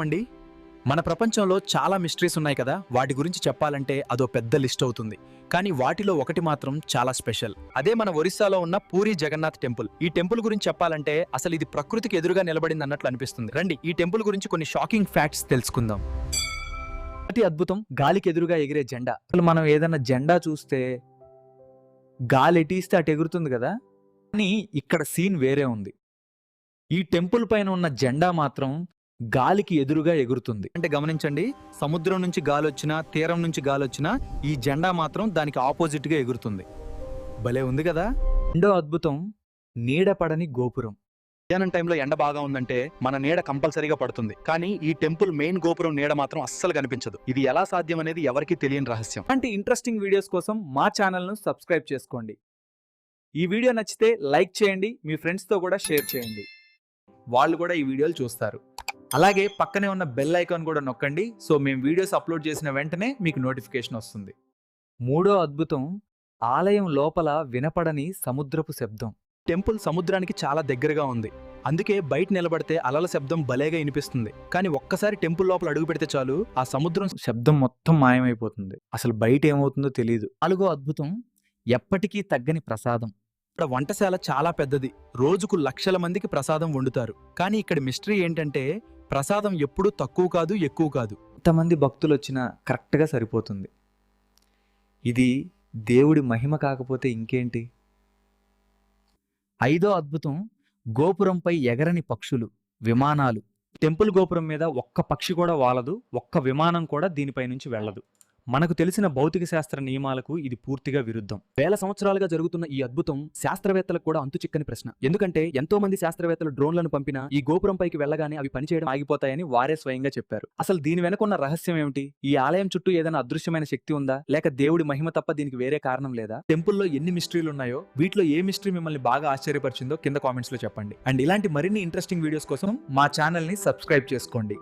అండి మన ప్రపంచంలో చాలా మిస్టరీస్ ఉన్నాయి కదా వాటి గురించి చెప్పాలంటే అదో పెద్ద లిస్ట్ అవుతుంది. కానీ వాటిలో ఒకటి మాత్రం చాలా స్పెషల్ అదే మన ఒరిస్సాలో ఉన్న పూరి జగన్నాథ్ టెంపుల్. ఈ టెంపుల్ గురించి చెప్పాలంటే అసలు ఇది ప్రకృతికి ఎదురుగా నిలబడింది అన్నట్లు అనిపిస్తుంది. రండి ఈ టెంపుల్ గురించి కొన్ని షాకింగ్ ఫ్యాక్ట్స్ తెలుసుకుందాం. అతి అద్భుతం గాలికి ఎదురుగా ఎగిరే జెండా. అసలు మనం ఏదైనా జెండా చూస్తే గాలి ఎటీస్తే అటు ఎగురుతుంది కదా? కానీ ఇక్కడ సీన్ వేరే ఉంది. ఈ టెంపుల్ పైన ఉన్న జెండా మాత్రం గాలికి ఎదురుగా ఎగురుతుంది. అంటే గమనించండి సముద్రం నుంచి గాలి వచ్చినా తీరం నుంచి గాలి వచ్చినా ఈ జెండా మాత్రం దానికి ఆపోజిట్గా ఎగురుతుంది. భలే ఉంది కదా? రెండో అద్భుతం నీడ పడని గోపురం. మధ్యాహ్నం టైంలో ఎండ బాగా ఉందంటే మన నీడ కంపల్సరీగా పడుతుంది. కానీ ఈ టెంపుల్ మెయిన్ గోపురం నీడ మాత్రం అస్సలు కనిపించదు. ఇది ఎలా సాధ్యం అనేది ఎవరికీ తెలియని రహస్యం. అంటే ఇంట్రెస్టింగ్ వీడియోస్ కోసం మా ఛానల్ను సబ్స్క్రైబ్ చేసుకోండి. ఈ వీడియో నచ్చితే లైక్ చేయండి మీ ఫ్రెండ్స్తో కూడా షేర్ చేయండి. వాళ్ళు కూడా ఈ వీడియోలు చూస్తారు. అలాగే పక్కనే ఉన్న బెల్ ఐకాన్ కూడా నొక్కండి. సో మేము వీడియోస్ అప్లోడ్ చేసిన వెంటనే మీకు నోటిఫికేషన్ వస్తుంది. మూడో అద్భుతం ఆలయం లోపల వినపడని సముద్రపు శబ్దం. టెంపుల్ సముద్రానికి చాలా దగ్గరగా ఉంది. అందుకే బయట నిలబడితే అలల శబ్దం భలేగా వినిపిస్తుంది. కానీ ఒక్కసారి టెంపుల్ లోపల అడుగు పెడితే చాలు ఆ సముద్రం శబ్దం మొత్తం మాయమైపోతుంది. అసలు బయట ఏమవుతుందో తెలియదు నాలుగో అద్భుతం ఎప్పటికీ తగ్గని ప్రసాదం. ఇక్కడ వంటశాల చాలా పెద్దది. రోజుకు లక్షల మందికి ప్రసాదం వండుతారు. కానీ ఇక్కడ మిస్టరీ ఏంటంటే ప్రసాదం ఎప్పుడూ తక్కువ కాదు ఎక్కువ కాదు. ఎంతమంది భక్తులు వచ్చినా కరెక్ట్గా సరిపోతుంది. ఇది దేవుడి మహిమ కాకపోతే ఇంకేంటి? ఐదో అద్భుతం గోపురంపై ఎగరని పక్షులు విమానాలు. టెంపుల్ గోపురం మీద ఒక్క పక్షి కూడా వాలదు ఒక్క విమానం కూడా దీనిపై నుంచి వెళ్ళదు. మనకు తెలిసిన భౌతిక శాస్త్ర నియమాలకు ఇది పూర్తిగా విరుద్ధం. వేల సంవత్సరాలుగా జరుగుతున్న ఈ అద్భుతం శాస్త్రవేత్తలకు కూడా అంతుచిక్కని ప్రశ్న. ఎందుకంటే ఎంతో మంది శాస్త్రవేత్తలు డ్రోన్లను పంపినా ఈ గోపురం పైకి వెళ్ళగానే అవి పనిచేయడం ఆగిపోతాయని వారే స్వయంగా చెప్పారు. అసలు దీని వెనుకున్న రహస్యం ఏమిటి? ఈ ఆలయం చుట్టూ ఏదైనా అదృశ్యమైన శక్తి ఉందా? లేక దేవుడి మహిమ తప్ప దీనికి వేరే కారణం లేదా? టెంపుల్లో ఎన్ని మిస్టరీలు ఉన్నాయో వీటిలో ఏ మిస్టరీ మిమ్మల్ని బాగా ఆశ్చర్యపరిచిందో కింద కామెంట్స్లో చెప్పండి. అండ్ ఇలాంటి మరిన్ని ఇంట్రెస్టింగ్ వీడియోస్ కోసం మా ఛానల్ని సబ్స్క్రైబ్ చేసుకోండి.